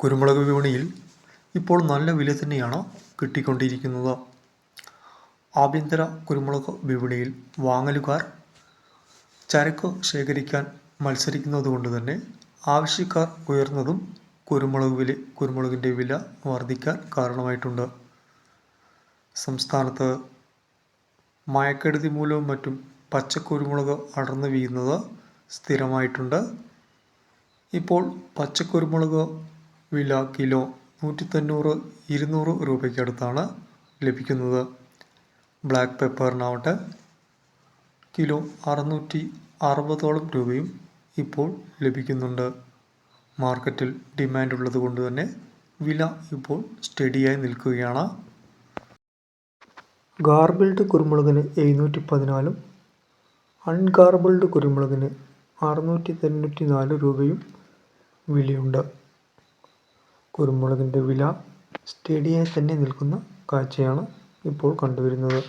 കുരുമുളക് വിപണിയിൽ ഇപ്പോൾ നല്ല വില തന്നെയാണ് കിട്ടിക്കൊണ്ടിരിക്കുന്നത്. ആഭ്യന്തര കുരുമുളക് വിപണിയിൽ വാങ്ങലുകാർ ചരക്ക് ശേഖരിക്കാൻ മത്സരിക്കുന്നത് കൊണ്ട് തന്നെ ആവശ്യക്കാർ ഉയർന്നതും കുരുമുളക് വില കുരുമുളകിന്റെ വില വർദ്ധിക്കാൻ കാരണമായിട്ടുണ്ട്. സംസ്ഥാനത്ത് മയക്കെടുതി മൂലവും മറ്റും പച്ചക്കുരുമുളക് അടർന്നു വീഴുന്നത് സ്ഥിരമായിട്ടുണ്ട്. ഇപ്പോൾ പച്ചക്കുരുമുളക് വില കിലോ നൂറ്റി തൊണ്ണൂറ് ഇരുന്നൂറ് രൂപയ്ക്കടുത്താണ് ലഭിക്കുന്നത്. ബ്ലാക്ക് പെപ്പറിനാവട്ടെ കിലോ അറുന്നൂറ്റി അറുപതോളം രൂപയും ഇപ്പോൾ ലഭിക്കുന്നുണ്ട്. മാർക്കറ്റിൽ ഡിമാൻഡ് ഉള്ളത് കൊണ്ട് തന്നെ വില ഇപ്പോൾ സ്റ്റഡിയായി നിൽക്കുകയാണ്. ഗാർബിൾഡ് കുരുമുളകിന് എഴുന്നൂറ്റി പതിനാലും അൺഗാർബിൾഡ് കുരുമുളകിന് അറുന്നൂറ്റി തൊണ്ണൂറ്റി നാല് രൂപയും വിലയുണ്ട്. കുരുമുളകിന്റെ വില സ്റ്റഡിയായി തന്നെ നിൽക്കുന്ന കാഴ്ചയാണ് ഇപ്പോൾ കണ്ടുവരുന്നത്.